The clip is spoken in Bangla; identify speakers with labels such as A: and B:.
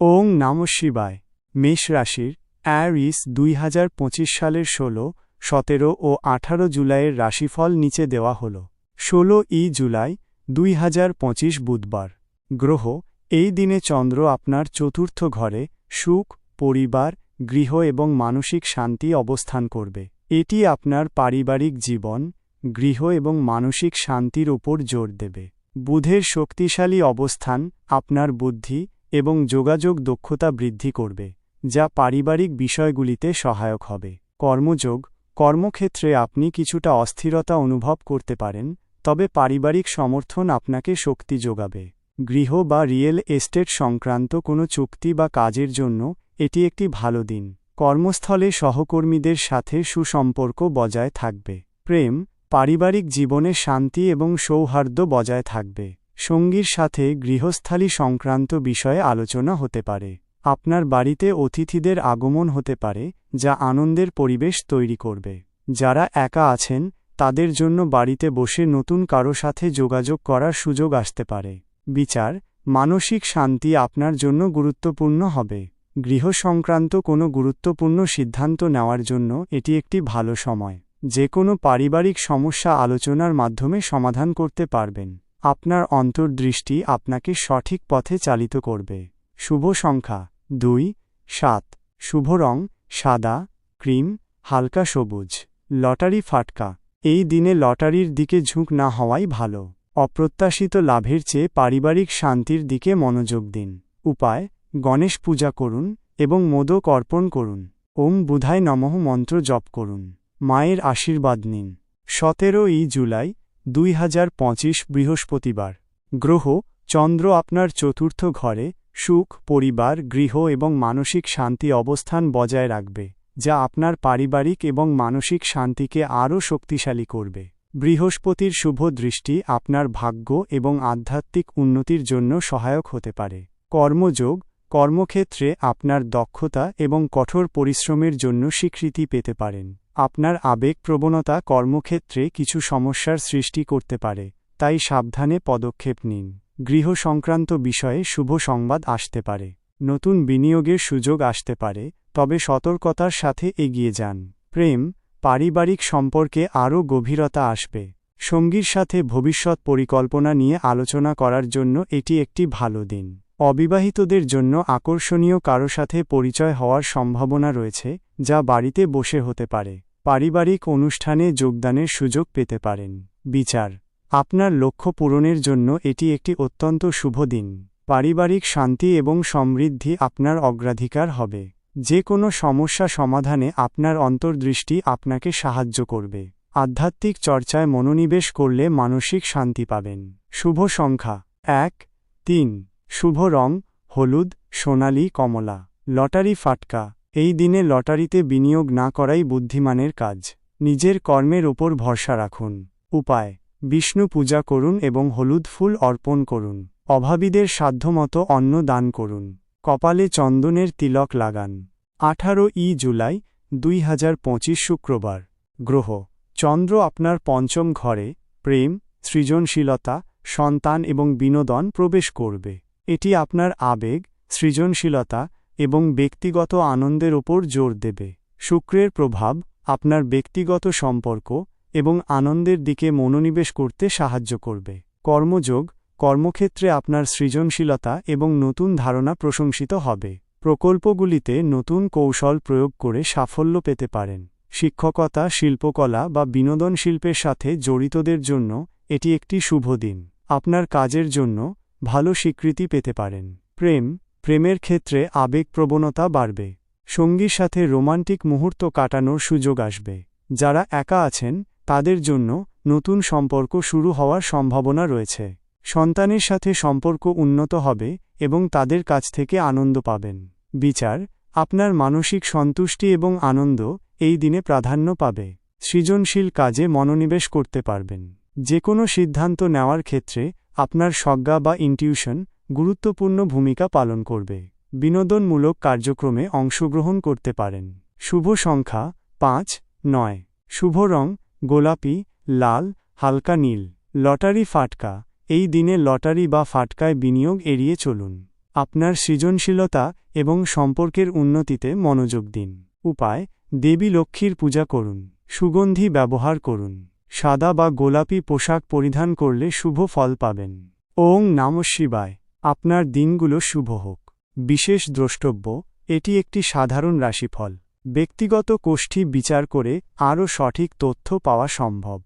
A: ওং নম শিবায়। মেষ রাশির অ্যারিস দুই হাজার পঁচিশ সালের ষোলো, সতেরো ও আঠারো জুলাইয়ের রাশিফল নিচে দেওয়া হল। ষোলো ই জুলাই দুই হাজার পঁচিশ বুধবার। গ্রহ, এই দিনে চন্দ্র আপনার চতুর্থ ঘরে সুখ, পরিবার, গৃহ এবং মানসিক শান্তি অবস্থান করবে। এটি আপনার পারিবারিক জীবন, গৃহ এবং মানসিক শান্তির উপর জোর দেবে। বুধের শক্তিশালী অবস্থান, আপনার বুদ্ধি এবং যোগাযোগ দক্ষতা বৃদ্ধি করবে, যা পারিবারিক বিষয়গুলিতে সহায়ক হবে। কর্মযোগ, কর্মক্ষেত্রে আপনি কিছুটা অস্থিরতা অনুভব করতে পারেন, তবে পারিবারিক সমর্থন আপনাকে শক্তি যোগাবে। গৃহ বা রিয়েল এস্টেট সংক্রান্ত কোনো চুক্তি বা কাজের জন্য এটি একটি ভালো দিন। কর্মস্থলে সহকর্মীদের সাথে সুসম্পর্ক বজায় থাকবে। প্রেম, পারিবারিক জীবনে শান্তি এবং সৌহার্দ্য বজায় থাকবে। সঙ্গীর সাথে গৃহস্থালী সংক্রান্ত বিষয়ে আলোচনা হতে পারে। আপনার বাড়িতে অতিথিদের আগমন হতে পারে, যা আনন্দের পরিবেশ তৈরি করবে। যারা একা আছেন, তাদের জন্য বাড়িতে বসে নতুন কারও সাথে যোগাযোগ করার সুযোগ আসতে পারে। বিচার, মানসিক শান্তি আপনার জন্য গুরুত্বপূর্ণ হবে। গৃহ সংক্রান্ত কোনো গুরুত্বপূর্ণ সিদ্ধান্ত নেওয়ার জন্য এটি একটি ভালো সময়। যে কোনো পারিবারিক সমস্যা আলোচনার মাধ্যমে সমাধান করতে পারবেন। আপনার অন্তর্দৃষ্টি আপনাকে সঠিক পথে চালিত করবে। শুভ সংখ্যা, দুই, সাত। শুভ রং, সাদা, ক্রিম, হালকা সবুজ। লটারি ফাটকা। এই দিনে লটারির দিকে ঝুঁক না হওয়াই ভালো। অপ্রত্যাশিত লাভের চেয়ে পারিবারিক শান্তির দিকে মনোযোগ দিন। উপায়, গণেশ পূজা করুন এবং মোদক অর্পণ করুন। ওম বুধায় নমঃ মন্ত্র জপ করুন। মায়ের আশীর্বাদ নিন। সতেরো ই জুলাই দুই হাজার পঁচিশ বৃহস্পতিবার। গ্রহ, চন্দ্র আপনার চতুর্থ ঘরে, সুখ, পরিবার, গৃহ এবং মানসিক শান্তি অবস্থান বজায় রাখবে, যা আপনার পারিবারিক এবং মানসিক শান্তিকে আরও শক্তিশালী করবে। বৃহস্পতির শুভ দৃষ্টি আপনার ভাগ্য এবং আধ্যাত্মিক উন্নতির জন্য সহায়ক হতে পারে। কর্মযোগ, কর্মক্ষেত্রে আপনার দক্ষতা এবং কঠোর পরিশ্রমের জন্য স্বীকৃতি পেতে পারেন। আপনার আবেগ প্রবণতা কর্মক্ষেত্রে কিছু সমস্যার সৃষ্টি করতে পারে, তাই সাবধানে পদক্ষেপ নিন। গৃহ সংক্রান্ত বিষয়ে শুভ সংবাদ আসতে পারে, নতুন বিনিয়োগের সুযোগ আসতে পারে, তবে সতর্কতার সাথে এগিয়ে যান। প্রেম, পারিবারিক সম্পর্কে আরও গভীরতা আসবে। সঙ্গীর সাথে ভবিষ্যৎ পরিকল্পনা নিয়ে আলোচনা করার জন্য এটি একটি ভালো দিন। অবিবাহিতদের জন্য আকর্ষণীয় কারও সাথে পরিচয় হওয়ার সম্ভাবনা রয়েছে যা বাড়িতে বসে হতে পারে। পারিবারিক অনুষ্ঠানে যোগদানের সুযোগ পেতে পারেন। বিচার। আপনার লক্ষ্য পূরণের জন্য এটি একটি অত্যন্ত শুভ দিন। পারিবারিক শান্তি এবং সমৃদ্ধি আপনার অগ্রাধিকার হবে। যে কোনো সমস্যা সমাধানে আপনার অন্তর্দৃষ্টি আপনাকে সাহায্য করবে। আধ্যাত্মিক চর্চায় মনোনিবেশ করলে মানসিক শান্তি পাবেন। শুভ সংখ্যা। এক, তিন। শুভ রং, হলুদ, সোনালি, কমলা। লটারি ফাটকা। এই দিনে লটারিতে বিনিয়োগ না করাই বুদ্ধিমানের কাজ। নিজের কর্মের ওপর ভরসা রাখুন। উপায়, বিষ্ণু পূজা করুন এবং হলুদ ফুল অর্পণ করুন। অভাবীদের সাধ্যমতো অন্ন দান করুন। কপালে চন্দনের তিলক লাগান। আঠারো ই জুলাই, দুই হাজার পঁচিশ শুক্রবার। গ্রহ, চন্দ্র আপনার পঞ্চম ঘরে, প্রেম, সৃজনশীলতা, সন্তান এবং বিনোদন প্রবেশ করবে। এটি আপনার আবেগ, সৃজনশীলতা এবং ব্যক্তিগত আনন্দের ওপর জোর দেবে। শুক্রের প্রভাব, আপনার ব্যক্তিগত সম্পর্ক এবং আনন্দের দিকে মনোনিবেশ করতে সাহায্য করবে। কর্মযোগ, কর্মক্ষেত্রে আপনার সৃজনশীলতা এবং নতুন ধারণা প্রশংসিত হবে। প্রকল্পগুলিতে নতুন কৌশল প্রয়োগ করে সাফল্য পেতে পারেন। শিক্ষকতা, শিল্পকলা বা বিনোদন শিল্পের সাথে জড়িতদের জন্য এটি একটি শুভ দিন। আপনার কাজের জন্য ভালো স্বীকৃতি পেতে পারেন। প্রেম প্রেমের ক্ষেত্রে আবেগপ্রবণতা বাড়বে। সঙ্গীর সাথে রোমান্টিক মুহূর্ত কাটানোর সুযোগ আসবে। যারা একা আছেন, তাদের জন্য নতুন সম্পর্ক শুরু হওয়ার সম্ভাবনা রয়েছে। সন্তানের সাথে সম্পর্ক উন্নত হবে এবং তাদের কাছ থেকে আনন্দ পাবেন। বিচার, আপনার মানসিক সন্তুষ্টি এবং আনন্দ এই দিনে প্রাধান্য পাবে। সৃজনশীল কাজে মনোনিবেশ করতে পারবেন। যে কোনো সিদ্ধান্ত নেওয়ার ক্ষেত্রে আপনার সজ্ঞা বা ইনটিউশন গুরুত্বপূর্ণ ভূমিকা পালন করবে। বিনোদনমূলক কার্যক্রমে অংশগ্রহণ করতে পারেন। শুভ সংখ্যা পাঁচ, নয়। শুভ রং, গোলাপি, লাল, হালকা নীল। লটারি ফাটকা। এই দিনে লটারি বা ফাটকায় বিনিয়োগ এড়িয়ে চলুন। আপনার সৃজনশীলতা এবং সম্পর্কের উন্নতিতে মনোযোগ দিন। উপায়, দেবী লক্ষ্মীর পূজা করুন। সুগন্ধি ব্যবহার করুন। সাদা বা গোলাপি পোশাক পরিধান করলে শুভ ফল পাবেন। ওং নাম শিবায়। আপনার দিনগুলো শুভ হোক। বিশেষ দ্রষ্টব্য, এটি একটি সাধারণ রাশিফল। ব্যক্তিগত কোষ্ঠী বিচার করে আরও সঠিক তথ্য পাওয়া সম্ভব।